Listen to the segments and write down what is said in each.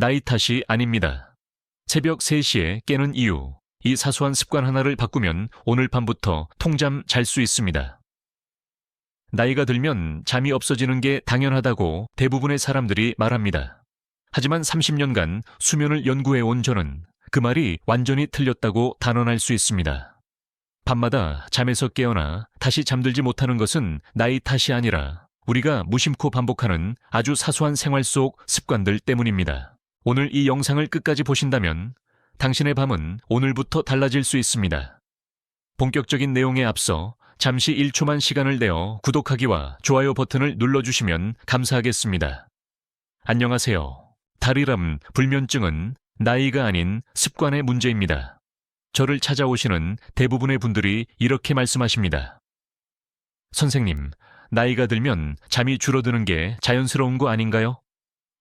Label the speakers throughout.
Speaker 1: 나이 탓이 아닙니다. 새벽 3시에 깨는 이유, 이 사소한 습관 하나를 바꾸면 오늘 밤부터 통잠 잘 수 있습니다. 나이가 들면 잠이 없어지는 게 당연하다고 대부분의 사람들이 말합니다. 하지만 30년간 수면을 연구해 온 저는 그 말이 완전히 틀렸다고 단언할 수 있습니다. 밤마다 잠에서 깨어나 다시 잠들지 못하는 것은 나이 탓이 아니라 우리가 무심코 반복하는 아주 사소한 생활 속 습관들 때문입니다. 오늘 이 영상을 끝까지 보신다면 당신의 밤은 오늘부터 달라질 수 있습니다. 본격적인 내용에 앞서 잠시 1초만 시간을 내어 구독하기와 좋아요 버튼을 눌러주시면 감사하겠습니다. 안녕하세요. 다리람, 불면증은 나이가 아닌 습관의 문제입니다. 저를 찾아오시는 대부분의 분들이 이렇게 말씀하십니다. 선생님, 나이가 들면 잠이 줄어드는 게 자연스러운 거 아닌가요?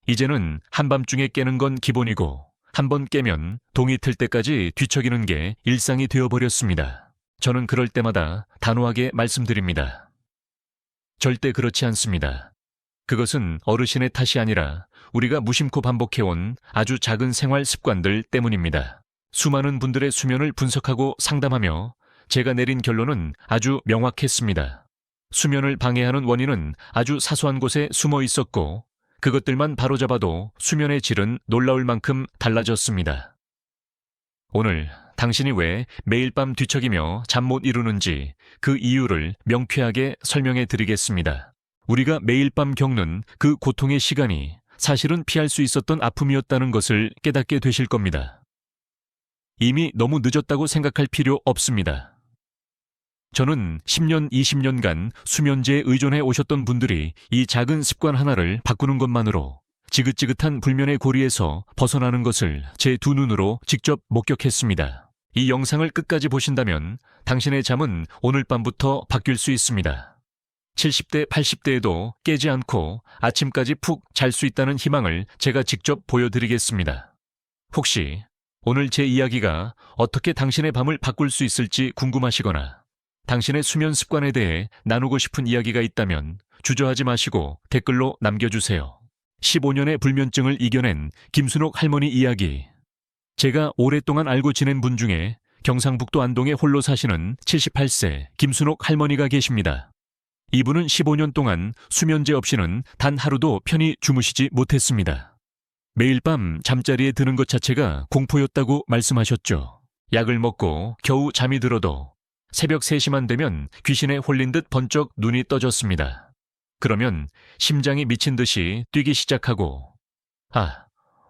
Speaker 1: 이제는 한밤중에 깨는 건 기본이고, 한 번 깨면 동이 틀 때까지 뒤척이는 게 일상이 되어버렸습니다. 저는 그럴 때마다 단호하게 말씀드립니다. 절대 그렇지 않습니다. 그것은 어르신의 탓이 아니라 우리가 무심코 반복해온 아주 작은 생활 습관들 때문입니다. 수많은 분들의 수면을 분석하고 상담하며 제가 내린 결론은 아주 명확했습니다. 수면을 방해하는 원인은 아주 사소한 곳에 숨어 있었고 그것들만 바로잡아도 수면의 질은 놀라울 만큼 달라졌습니다. 오늘 당신이 왜 매일 밤 뒤척이며 잠 못 이루는지 그 이유를 명쾌하게 설명해 드리겠습니다. 우리가 매일 밤 겪는 그 고통의 시간이 사실은 피할 수 있었던 아픔이었다는 것을 깨닫게 되실 겁니다. 이미 너무 늦었다고 생각할 필요 없습니다. 저는 10년, 20년간 수면제에 의존해 오셨던 분들이 이 작은 습관 하나를 바꾸는 것만으로 지긋지긋한 불면의 고리에서 벗어나는 것을 제 두 눈으로 직접 목격했습니다. 이 영상을 끝까지 보신다면 당신의 잠은 오늘 밤부터 바뀔 수 있습니다. 70대, 80대에도 깨지 않고 아침까지 푹 잘 수 있다는 희망을 제가 직접 보여드리겠습니다. 혹시 오늘 제 이야기가 어떻게 당신의 밤을 바꿀 수 있을지 궁금하시거나 당신의 수면 습관에 대해 나누고 싶은 이야기가 있다면 주저하지 마시고 댓글로 남겨주세요. 15년의 불면증을 이겨낸 김순옥 할머니 이야기. 제가 오랫동안 알고 지낸 분 중에 경상북도 안동에 홀로 사시는 78세 김순옥 할머니가 계십니다. 이분은 15년 동안 수면제 없이는 단 하루도 편히 주무시지 못했습니다. 매일 밤 잠자리에 드는 것 자체가 공포였다고 말씀하셨죠. 약을 먹고 겨우 잠이 들어도 새벽 3시만 되면 귀신에 홀린 듯 번쩍 눈이 떠졌습니다. 그러면 심장이 미친 듯이 뛰기 시작하고, 아,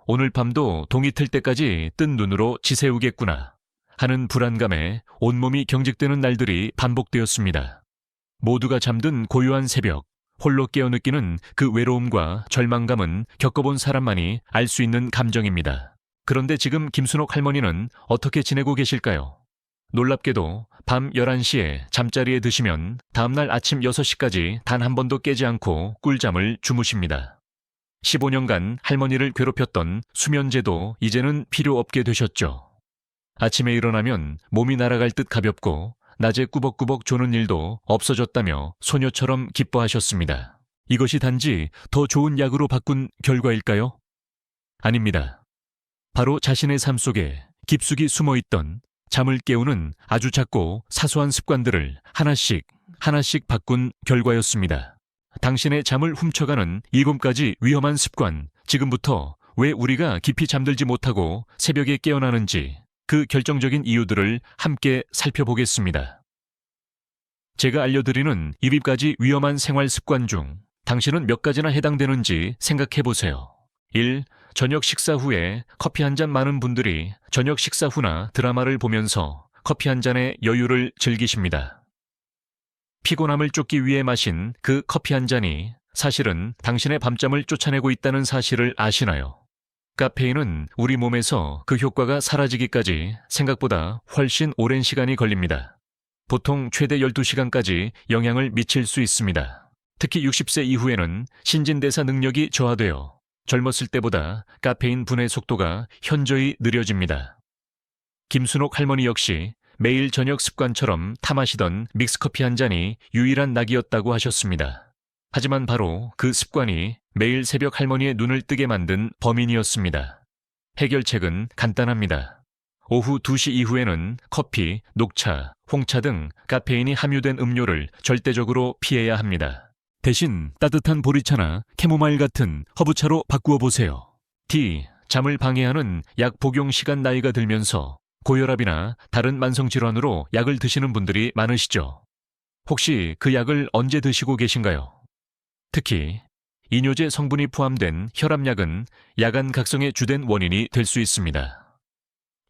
Speaker 1: 오늘 밤도 동이 틀 때까지 뜬 눈으로 지새우겠구나 하는 불안감에 온몸이 경직되는 날들이 반복되었습니다. 모두가 잠든 고요한 새벽, 홀로 깨어 느끼는 그 외로움과 절망감은 겪어본 사람만이 알 수 있는 감정입니다. 그런데 지금 김순옥 할머니는 어떻게 지내고 계실까요? 놀랍게도 밤 11시에 잠자리에 드시면 다음날 아침 6시까지 단 한 번도 깨지 않고 꿀잠을 주무십니다. 15년간 할머니를 괴롭혔던 수면제도 이제는 필요 없게 되셨죠. 아침에 일어나면 몸이 날아갈 듯 가볍고 낮에 꾸벅꾸벅 조는 일도 없어졌다며 소녀처럼 기뻐하셨습니다. 이것이 단지 더 좋은 약으로 바꾼 결과일까요? 아닙니다. 바로 자신의 삶 속에 깊숙이 숨어 있던 잠을 깨우는 아주 작고 사소한 습관들을 하나씩 하나씩 바꾼 결과였습니다. 당신의 잠을 훔쳐가는 일곱 가지 위험한 습관, 지금부터 왜 우리가 깊이 잠들지 못하고 새벽에 깨어나는지 그 결정적인 이유들을 함께 살펴보겠습니다. 제가 알려드리는 일곱 가지 위험한 생활 습관 중 당신은 몇 가지나 해당되는지 생각해 보세요. 1. 저녁 식사 후에 커피 한 잔 많은 분들이 저녁 식사 후나 드라마를 보면서 커피 한 잔의 여유를 즐기십니다. 피곤함을 쫓기 위해 마신 그 커피 한 잔이 사실은 당신의 밤잠을 쫓아내고 있다는 사실을 아시나요? 카페인은 우리 몸에서 그 효과가 사라지기까지 생각보다 훨씬 오랜 시간이 걸립니다. 보통 최대 12시간까지 영향을 미칠 수 있습니다. 특히 60세 이후에는 신진대사 능력이 저하되어 젊었을 때보다 카페인 분해 속도가 현저히 느려집니다. 김순옥 할머니 역시 매일 저녁 습관처럼 타마시던 믹스커피 한 잔이 유일한 낙이었다고 하셨습니다. 하지만 바로 그 습관이 매일 새벽 할머니의 눈을 뜨게 만든 범인이었습니다. 해결책은 간단합니다. 오후 2시 이후에는 커피, 녹차, 홍차 등 카페인이 함유된 음료를 절대적으로 피해야 합니다. 대신 따뜻한 보리차나 캐모마일 같은 허브차로 바꾸어 보세요. D. 잠을 방해하는 약 복용 시간 나이가 들면서 고혈압이나 다른 만성질환으로 약을 드시는 분들이 많으시죠. 혹시 그 약을 언제 드시고 계신가요? 특히 이뇨제 성분이 포함된 혈압약은 야간 각성의 주된 원인이 될 수 있습니다.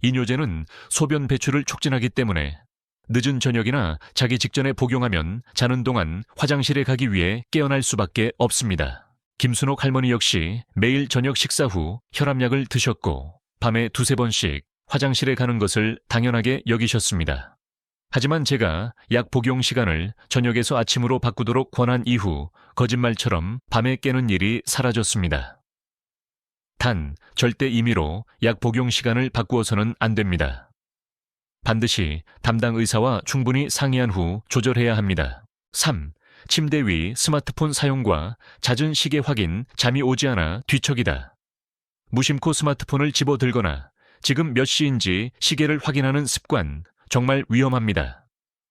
Speaker 1: 이뇨제는 소변 배출을 촉진하기 때문에 늦은 저녁이나 자기 직전에 복용하면 자는 동안 화장실에 가기 위해 깨어날 수밖에 없습니다. 김순옥 할머니 역시 매일 저녁 식사 후 혈압약을 드셨고 밤에 두세 번씩 화장실에 가는 것을 당연하게 여기셨습니다. 하지만 제가 약 복용 시간을 저녁에서 아침으로 바꾸도록 권한 이후 거짓말처럼 밤에 깨는 일이 사라졌습니다. 단, 절대 임의로 약 복용 시간을 바꾸어서는 안 됩니다. 반드시 담당 의사와 충분히 상의한 후 조절해야 합니다. 3. 침대 위 스마트폰 사용과 잦은 시계 확인, 잠이 오지 않아 뒤척이다. 무심코 스마트폰을 집어 들거나 지금 몇 시인지 시계를 확인하는 습관, 정말 위험합니다.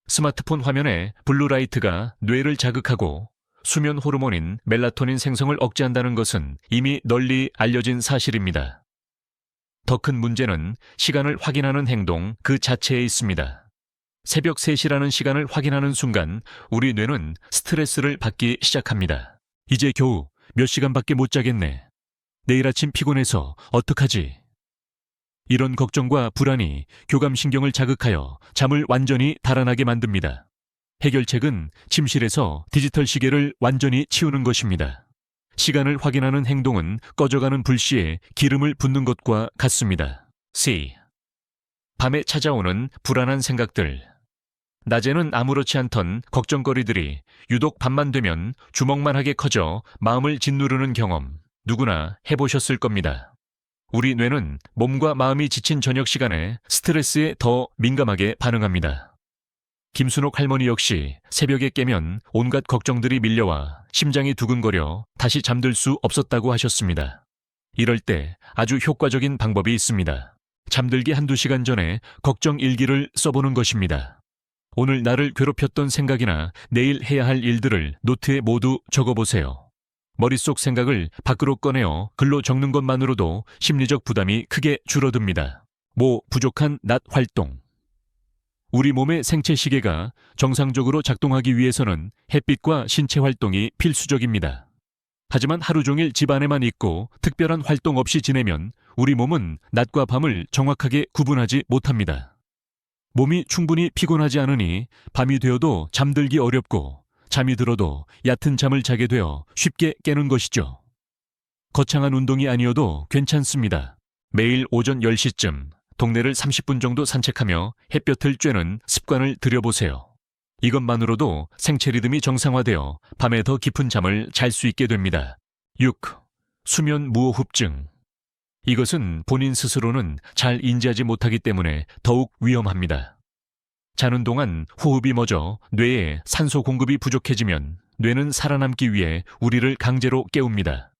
Speaker 1: 스마트폰 화면에 블루라이트가 뇌를 자극하고 수면 호르몬인 멜라토닌 생성을 억제한다는 것은 이미 널리 알려진 사실입니다. 더 큰 문제는 시간을 확인하는 행동 그 자체에 있습니다. 새벽 3시라는 시간을 확인하는 순간 우리 뇌는 스트레스를 받기 시작합니다. 이제 겨우 몇 시간밖에 못 자겠네. 내일 아침 피곤해서 어떡하지? 이런 걱정과 불안이 교감신경을 자극하여 잠을 완전히 달아나게 만듭니다. 해결책은 침실에서 디지털 시계를 완전히 치우는 것입니다. 시간을 확인하는 행동은 꺼져가는 불씨에 기름을 붓는 것과 같습니다. C. 밤에 찾아오는 불안한 생각들. 낮에는 아무렇지 않던 걱정거리들이 유독 밤만 되면 주먹만하게 커져 마음을 짓누르는 경험 누구나 해보셨을 겁니다. 우리 뇌는 몸과 마음이 지친 저녁 시간에 스트레스에 더 민감하게 반응합니다. 김순옥 할머니 역시 새벽에 깨면 온갖 걱정들이 밀려와 심장이 두근거려 다시 잠들 수 없었다고 하셨습니다. 이럴 때 아주 효과적인 방법이 있습니다. 잠들기 한두 시간 전에 걱정 일기를 써보는 것입니다. 오늘 나를 괴롭혔던 생각이나 내일 해야 할 일들을 노트에 모두 적어보세요. 머릿속 생각을 밖으로 꺼내어 글로 적는 것만으로도 심리적 부담이 크게 줄어듭니다. 모 부족한 낮 활동. 우리 몸의 생체 시계가 정상적으로 작동하기 위해서는 햇빛과 신체 활동이 필수적입니다. 하지만 하루 종일 집 안에만 있고 특별한 활동 없이 지내면 우리 몸은 낮과 밤을 정확하게 구분하지 못합니다. 몸이 충분히 피곤하지 않으니 밤이 되어도 잠들기 어렵고 잠이 들어도 얕은 잠을 자게 되어 쉽게 깨는 것이죠. 거창한 운동이 아니어도 괜찮습니다. 매일 오전 10시쯤 동네를 30분 정도 산책하며 햇볕을 쬐는 습관을 들여보세요. 이것만으로도 생체 리듬이 정상화되어 밤에 더 깊은 잠을 잘 수 있게 됩니다. 6. 수면 무호흡증. 이것은 본인 스스로는 잘 인지하지 못하기 때문에 더욱 위험합니다. 자는 동안 호흡이 멎어 뇌에 산소 공급이 부족해지면 뇌는 살아남기 위해 우리를 강제로 깨웁니다.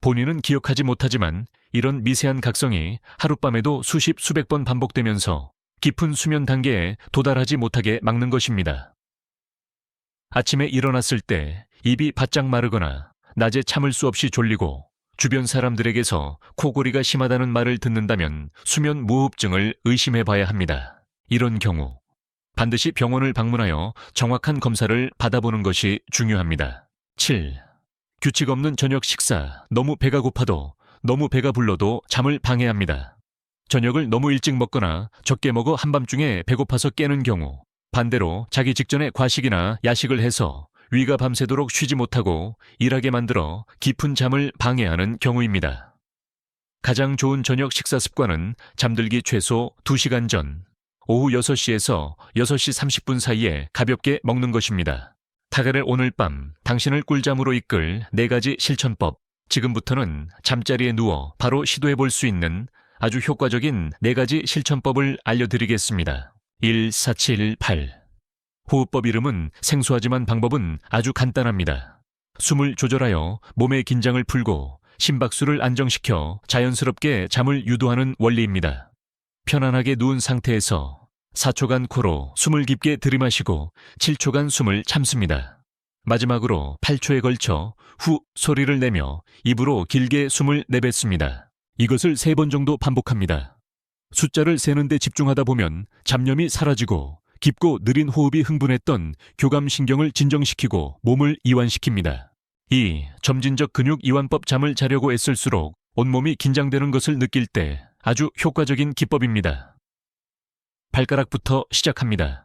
Speaker 1: 본인은 기억하지 못하지만 이런 미세한 각성이 하룻밤에도 수십 수백 번 반복되면서 깊은 수면 단계에 도달하지 못하게 막는 것입니다. 아침에 일어났을 때 입이 바짝 마르거나 낮에 참을 수 없이 졸리고 주변 사람들에게서 코골이가 심하다는 말을 듣는다면 수면 무호흡증을 의심해 봐야 합니다. 이런 경우 반드시 병원을 방문하여 정확한 검사를 받아보는 것이 중요합니다. 7. 규칙 없는 저녁 식사, 너무 배가 고파도 너무 배가 불러도 잠을 방해합니다. 저녁을 너무 일찍 먹거나 적게 먹어 한밤중에 배고파서 깨는 경우 반대로 자기 직전에 과식이나 야식을 해서 위가 밤새도록 쉬지 못하고 일하게 만들어 깊은 잠을 방해하는 경우입니다. 가장 좋은 저녁 식사 습관은 잠들기 최소 2시간 전, 오후 6시에서 6시 30분 사이에 가볍게 먹는 것입니다. 타가를 오늘 밤 당신을 꿀잠으로 이끌 네 가지 실천법. 지금부터는 잠자리에 누워 바로 시도해 볼 수 있는 아주 효과적인 네 가지 실천법을 알려드리겠습니다. 1478. 호흡법 이름은 생소하지만 방법은 아주 간단합니다. 숨을 조절하여 몸의 긴장을 풀고 심박수를 안정시켜 자연스럽게 잠을 유도하는 원리입니다. 편안하게 누운 상태에서 4초간 코로 숨을 깊게 들이마시고 7초간 숨을 참습니다. 마지막으로 8초에 걸쳐 후 소리를 내며 입으로 길게 숨을 내뱉습니다. 이것을 3번 정도 반복합니다. 숫자를 세는데 집중하다 보면 잡념이 사라지고 깊고 느린 호흡이 흥분했던 교감신경을 진정시키고 몸을 이완시킵니다. 이 점진적 근육 이완법 잠을 자려고 애쓸수록 온몸이 긴장되는 것을 느낄 때 아주 효과적인 기법입니다. 발가락부터 시작합니다.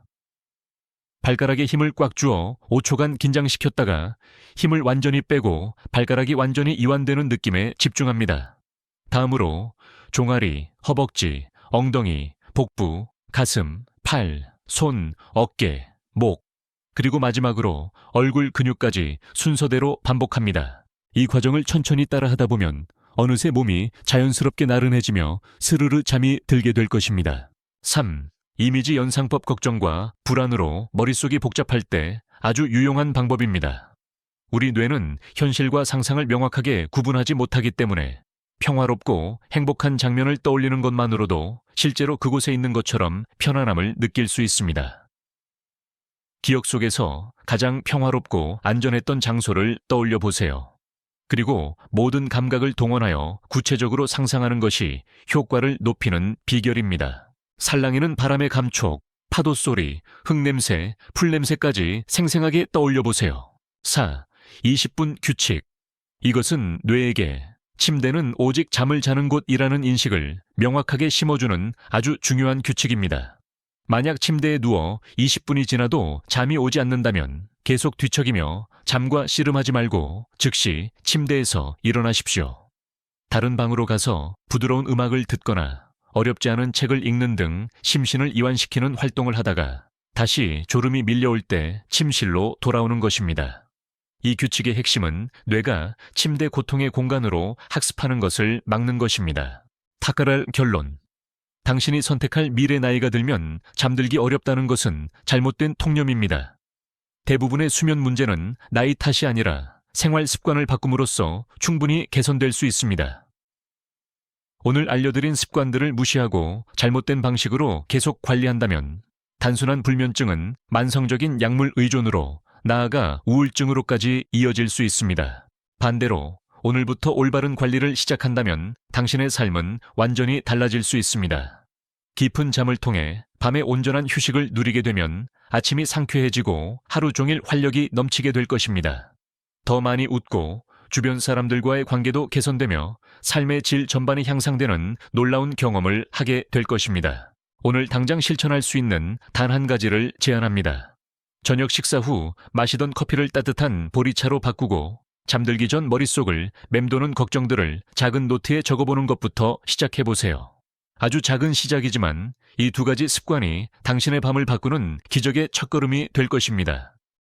Speaker 1: 발가락에 힘을 꽉 주어 5초간 긴장시켰다가 힘을 완전히 빼고 발가락이 완전히 이완되는 느낌에 집중합니다. 다음으로 종아리, 허벅지, 엉덩이, 복부, 가슴, 팔, 손, 어깨, 목, 그리고 마지막으로 얼굴 근육까지 순서대로 반복합니다. 이 과정을 천천히 따라 하다 보면 어느새 몸이 자연스럽게 나른해지며 스르르 잠이 들게 될 것입니다. 3. 이미지 연상법 걱정과 불안으로 머릿속이 복잡할 때 아주 유용한 방법입니다. 우리 뇌는 현실과 상상을 명확하게 구분하지 못하기 때문에 평화롭고 행복한 장면을 떠올리는 것만으로도 실제로 그곳에 있는 것처럼 편안함을 느낄 수 있습니다. 기억 속에서 가장 평화롭고 안전했던 장소를 떠올려 보세요. 그리고 모든 감각을 동원하여 구체적으로 상상하는 것이 효과를 높이는 비결입니다. 살랑이는 바람의 감촉, 파도 소리, 흙냄새, 풀냄새까지 생생하게 떠올려 보세요. 4. 20분 규칙. 이것은 뇌에게 침대는 오직 잠을 자는 곳이라는 인식을 명확하게 심어주는 아주 중요한 규칙입니다. 만약 침대에 누워 20분이 지나도 잠이 오지 않는다면 계속 뒤척이며 잠과 씨름하지 말고 즉시 침대에서 일어나십시오. 다른 방으로 가서 부드러운 음악을 듣거나 어렵지 않은 책을 읽는 등 심신을 이완시키는 활동을 하다가 다시 졸음이 밀려올 때 침실로 돌아오는 것입니다. 이 규칙의 핵심은 뇌가 침대 고통의 공간으로 학습하는 것을 막는 것입니다. 타카랄 결론. 당신이 선택할 미래 나이가 들면 잠들기 어렵다는 것은 잘못된 통념입니다. 대부분의 수면 문제는 나이 탓이 아니라 생활 습관을 바꿈으로써 충분히 개선될 수 있습니다. 오늘 알려드린 습관들을 무시하고 잘못된 방식으로 계속 관리한다면 단순한 불면증은 만성적인 약물 의존으로 나아가 우울증으로까지 이어질 수 있습니다. 반대로 오늘부터 올바른 관리를 시작한다면 당신의 삶은 완전히 달라질 수 있습니다. 깊은 잠을 통해 밤에 온전한 휴식을 누리게 되면 아침이 상쾌해지고 하루 종일 활력이 넘치게 될 것입니다. 더 많이 웃고 주변 사람들과의 관계도 개선되며 삶의 질 전반이 향상되는 놀라운 경험을 하게 될 것입니다. 오늘 당장 실천할 수 있는 단 한 가지를 제안합니다. 저녁 식사 후 마시던 커피를 따뜻한 보리차로 바꾸고 잠들기 전 머릿속을 맴도는 걱정들을 작은 노트에 적어보는 것부터 시작해 보세요. 아주 작은 시작이지만 이 두 가지 습관이 당신의 밤을 바꾸는 기적의 첫걸음이 될 것입니다.